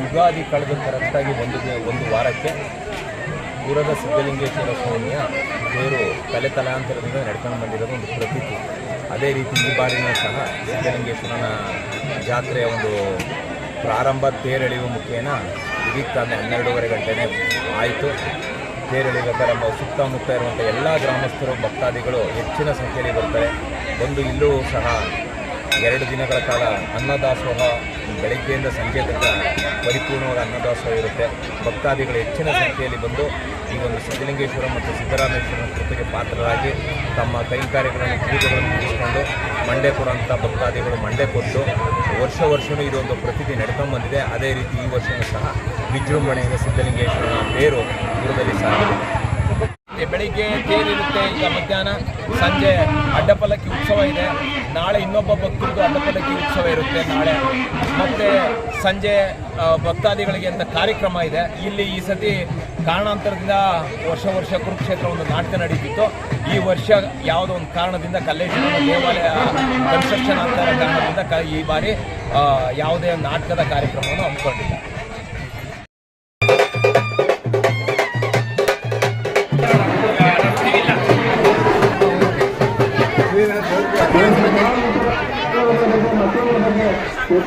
ಯುಗಾದಿ ಕಳೆದ ಕರೆಕ್ಟಾಗಿ ಒಂದು ಒಂದು ವಾರಕ್ಕೆ. ದೂರದ ಸಿದ್ಧಲಿಂಗೇಶ್ವರ ಸ್ವಾಮಿಯ ದೇವರು ತಲೆ ತಲಾಂತರದಿಂದ ನಡ್ಕೊಂಡು ಬಂದಿರೋದು ಒಂದು ಪ್ರತೀತಿ. ಅದೇ ರೀತಿ ಈ ಬಾರಿನೂ ಸಹ ಸಿದ್ಧಲಿಂಗೇಶ್ವರನ ಜಾತ್ರೆಯ ಒಂದು ಪ್ರಾರಂಭ ತೇರೆಳೆಯುವ ಮುಖೇನ ಇದೀಗ ತಾನೇ ಹನ್ನೆರಡೂವರೆ ಗಂಟೆನೇ ಆಯಿತು. ತೇರೆಳೆಯಬೇಕಾದ್ರೆ ನಮ್ಮ ಸುತ್ತಮುತ್ತ ಇರುವಂಥ ಎಲ್ಲ ಗ್ರಾಮಸ್ಥರು ಭಕ್ತಾದಿಗಳು ಹೆಚ್ಚಿನ ಸಂಖ್ಯೆಯಲ್ಲಿ ಬರ್ತಾರೆ. ಬಂದು ಇಲ್ಲೂ ಸಹ ಎರಡು ದಿನಗಳ ಕಾಲ ಅನ್ನದಾಸೋಹ ಬೆಳಗ್ಗೆಯಿಂದ ಸಂಜೆ ತನಕ ಪರಿಪೂರ್ಣವಾದ ಅನ್ನದಾಸೋಹ ಇರುತ್ತೆ. ಭಕ್ತಾದಿಗಳು ಹೆಚ್ಚಿನ ಸಂಖ್ಯೆಯಲ್ಲಿ ಬಂದು ಈ ಒಂದು ಸಿದ್ಧಲಿಂಗೇಶ್ವರ ಮತ್ತು ಸಿದ್ದರಾಮೇಶ್ವರನ ಕೃಪೆಗೆ ಪಾತ್ರರಾಗಿ ತಮ್ಮ ಕೈಂಕಾರ್ಯಗಳನ್ನು ಪೂಜೆಗಳನ್ನು ಮುಗಿಸಿಕೊಂಡು ಮಂಡೆ ಕೊಡುವಂಥ ಭಕ್ತಾದಿಗಳು ಮಂಡೆ ಕೊಟ್ಟು ವರ್ಷ ವರ್ಷವೂ ಇದೊಂದು ಪ್ರತಿಭೆ ನಡ್ಕೊಂಡ್ಬಂದಿದೆ ಅದೇ ರೀತಿ ಈ ವರ್ಷವೂ ಸಹ ವಿಜೃಂಭಣೆಯಿಂದ ಸಿದ್ಧಲಿಂಗೇಶ್ವರನ ಬೇರು ದೂರದಲ್ಲಿ ಸಾಗಿದೆ. ಬೆಳಿಗ್ಗೆ ತೇರಿರುತ್ತೆ ಈಗ ಮಧ್ಯಾಹ್ನ? ಸಂಜೆ ಅಡ್ಡಪಲ್ಲಕ್ಕಿ ಉತ್ಸವ ಇದೆ. ನಾಳೆ ಇನ್ನೊಬ್ಬ ಭಕ್ತರಿಗೂ ಅಡ್ಡಪಲ್ಲಕ್ಕಿ ಉತ್ಸವ ಇರುತ್ತೆ ನಾಳೆ. ಮತ್ತೆ ಸಂಜೆ ಭಕ್ತಾದಿಗಳಿಗೆ ಅಂತ ಕಾರ್ಯಕ್ರಮ ಇದೆ. ಇಲ್ಲಿ ಈ ಸತಿ ಕಾರಣಾಂತರದಿಂದ ವರ್ಷ ವರ್ಷ ಕುರುಕ್ಷೇತ್ರ ಒಂದು ನಾಟಕ ನಡೀತಿತ್ತು. ಈ ವರ್ಷ ಯಾವುದೋ ಒಂದು ಕಾರಣದಿಂದ ಕಲ್ಲೇಶ್ವರ ದೇವಾಲಯ ಕನ್ಸ್ಟ್ರಕ್ಷನ್ ಆಗ್ತಾ ಕಾರಣದಿಂದ ಈ ಬಾರಿ ಯಾವುದೇ ನಾಟಕದ ಕಾರ್ಯಕ್ರಮವನ್ನು ಹಮ್ಮಿಕೊಂಡಿಲ್ಲ. అది